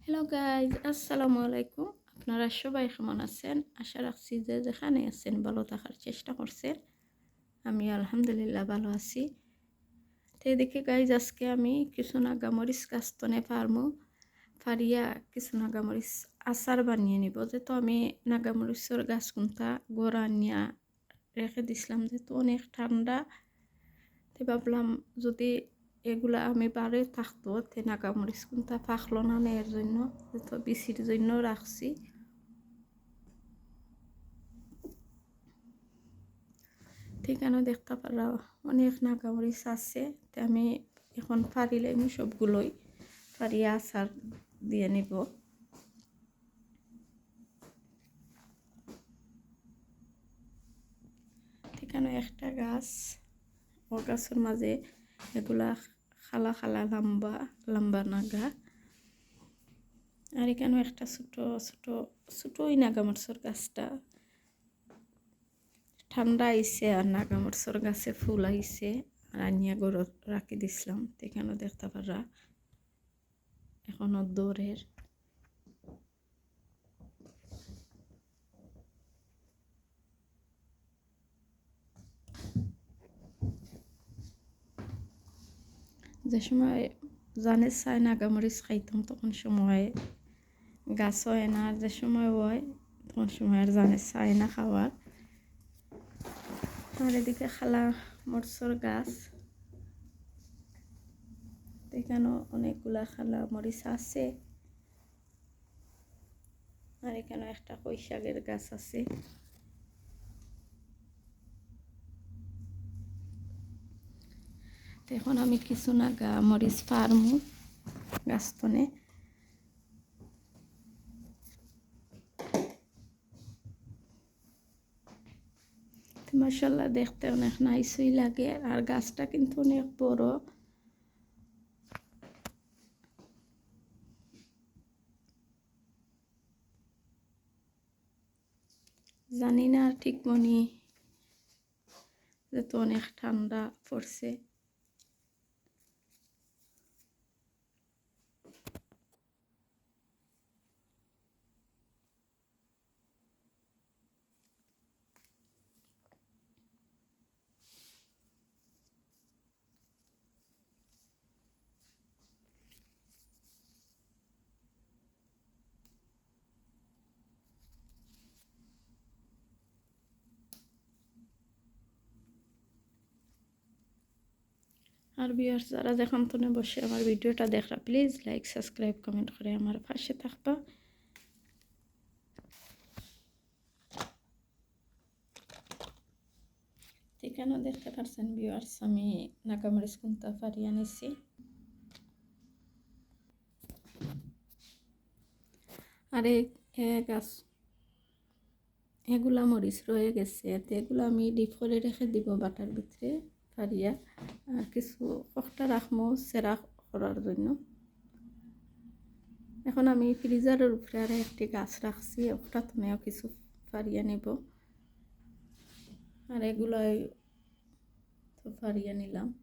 Hello guys আসসালামু আলাইকুম আপনারা সবাই কেমন আছেন? আশা রাখছি যে যেখানে আছেন ভালো থাকার চেষ্টা করছেন। আমি আলহামদুলিল্লাহ ভালো আছি। তো এদিকে গাইজ আজকে আমি কিছু নাগামরিচ গাছতনে পারমু। ফারিয়া কিছু নাগামরিচ আচার বানিয়ে নিব। যেহেতু আমি নাগামরিচের গাছ কোনটা গোড়া নিয়া রেখে দিছিলাম, যেহেতু অনেক ঠান্ডা। তো ভাবলাম যদি এগুলা আমি বারে থাকতো তে নাগামরিচ কোনটা পাকলো না এর জন্য তো বিচির জন্য রাখছি। ঠিকানা দেখতে পারা, অনেক নাগামরিচ আছে, তে আমি এখন ফারিলে আমি সবগুলোই ফারিয়ে আচার দিয়ে নিব। ঠিকানা একটা গাছ, ও গাছের মাঝে এগুলা খালা খালা লম্বা লম্বা নাগা আর এখানে একটা ছোট ছোট ছোটই নাগামরসর গাছটা ঠান্ডা আইসে আর নাগামরসর গাছে ফুল আইসে আর আনিয়া রাখি দিছিলাম এখানেও দেখতে পারা এখনও দৌড়ের যে সময় জানে চায় নাগামরিচ খাইতাম তখন সময় গাছ হয় না আর যে সময় হয় তখন সময় আর জানে চায় না খাওয়ার আর এদিকে খালা মরচর গাছ এখানেও অনেকগুলা খালা মরিচ আছে আর এখানে একটা কৈশাকের গাছ আছে এখন আমি কিছু না গা, মরিচ ফার্মু গাছতনে। মাসাল্লাহ দেখতে অনেক নাইসই লাগে, আর গাছটা কিন্তু অনেক বড়। জানি না ঠিক মনি, যেহেতু অনেক ঠান্ডা পড়ছে। আর বিয়ার যারা যখন তো বসে আমার ভিডিওটা দেখরা। প্লিজ লাইক সাবস্ক্রাইব কমেন্ট করে আমার পাশে থাকবা। এখানেও দেখতে পারছেন বিয়ার্স আমি নাকামরিচ কুন্তা ফারি আনিছি। আর গাছ, এগুলা মরিচ রয়ে গেছে এগুলো আমি ডিপ করে রেখে দিব বাটার ভিতরে। আর কিছু কখটা রাখব সেরা করার জন্য। এখন আমি ফ্রিজারের উপরে আর একটি গাছ রাখছি, ওটা তুমিও কিছু ফারিয়া নেব। আর এগুলোই ফারিয়া নিলাম।